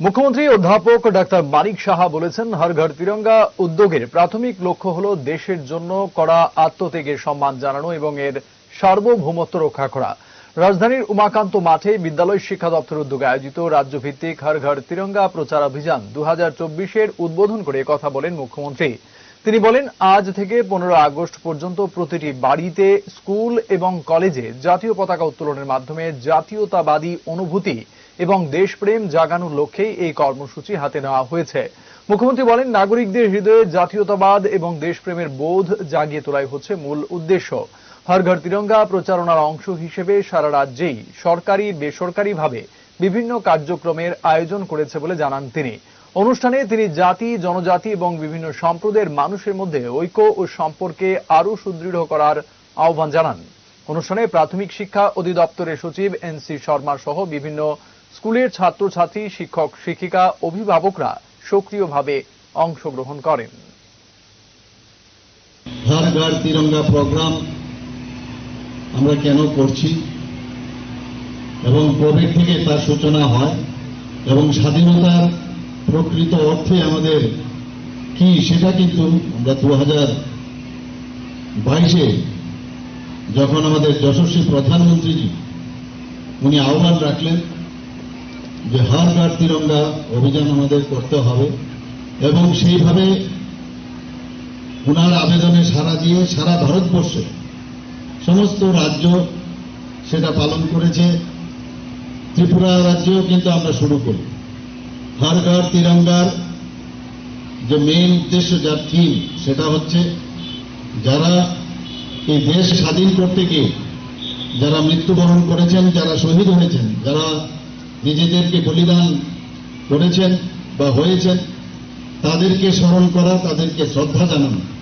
মুখ্যমন্ত্রী অধ্যাপক ডাক্তার মানিক সাহা বলেছেন, হর ঘর তিরঙ্গা উদ্যোগের প্রাথমিক লক্ষ্য হল দেশের জন্য করা আত্মত্যাগের সম্মান জানানো এবং এর সার্বভৌমত্ব রক্ষা করা। রাজধানীর উমাকান্ত মাঠে বিদ্যালয় শিক্ষা দপ্তর উদ্যোগে আয়োজিত রাজ্যভিত্তিক হর ঘর তিরঙ্গা প্রচার অভিযান দু হাজার উদ্বোধন করে কথা বলেন মুখ্যমন্ত্রী। তিনি বলেন, আজ থেকে পনেরো আগস্ট পর্যন্ত প্রতিটি বাড়িতে, স্কুল এবং কলেজে জাতীয় পতাকা উত্তোলনের মাধ্যমে জাতীয়তাবাদী অনুভূতি এবং দেশপ্রেম জাগানোর লক্ষ্যেই এই কর্মসূচি হাতে নেওয়া হয়েছে। মুখ্যমন্ত্রী বলেন, নাগরিকদের হৃদয়ে জাতীয়তাবাদ এবং দেশপ্রেমের বোধ জাগিয়ে তোলাই হচ্ছে মূল উদ্দেশ্য। হর ঘর তিরঙ্গা প্রচারণার অংশ হিসেবে সারা রাজ্যেই সরকারি, বেসরকারিভাবে বিভিন্ন কার্যক্রমের আয়োজন করেছে বলে জানান তিনি। অনুষ্ঠানে তিনি জাতি, জনজাতি এবং বিভিন্ন সম্প্রদায়ের মানুষের মধ্যে ঐক্য ও সম্পর্কে আরও সুদৃঢ় করার আহ্বান জানান। অনুষ্ঠানে প্রাথমিক শিক্ষা অধিদপ্তরের সচিব এন সি শর্মা সহ বিভিন্ন স্কুলের ছাত্রছাত্রী, শিক্ষক, শিক্ষিকা, অভিভাবকরা সক্রিয়ভাবে অংশগ্রহণ করেন। ঘর তিরঙ্গা প্রোগ্রাম আমরা কেন করছি এবং কবে থেকে তার সূচনা হয় এবং স্বাধীনতার প্রকৃত অর্থে আমাদের কি সেটা কিন্তু আমরা দু হাজার বাইশে যখন আমাদের যশস্বী প্রধানমন্ত্রীজি উনি আহ্বান রাখলেন যে হর ঘর তিরঙ্গা অভিযান আমাদের করতে হবে এবং সেইভাবে ওনার আবেদনে সাড়া দিয়ে সারা ভারতবর্ষে সমস্ত রাজ্য সেটা পালন করেছে। ত্রিপুরা রাজ্যেও কিন্তু আমরা শুরু করি। হর ঘর তিরঙ্গার যে মেইন উদ্দেশ্য, যার থিম সেটা হচ্ছে যারা এই দেশ স্বাধীন করতে গিয়ে, যারা মৃত্যুবরণ করেছেন, যারা শহীদ হয়েছেন, যারা নিজেদেরকে বলিদান করেছেন বা হয়েছেন তাদেরকে স্মরণ করা তাদেরকে শ্রদ্ধা জানানো।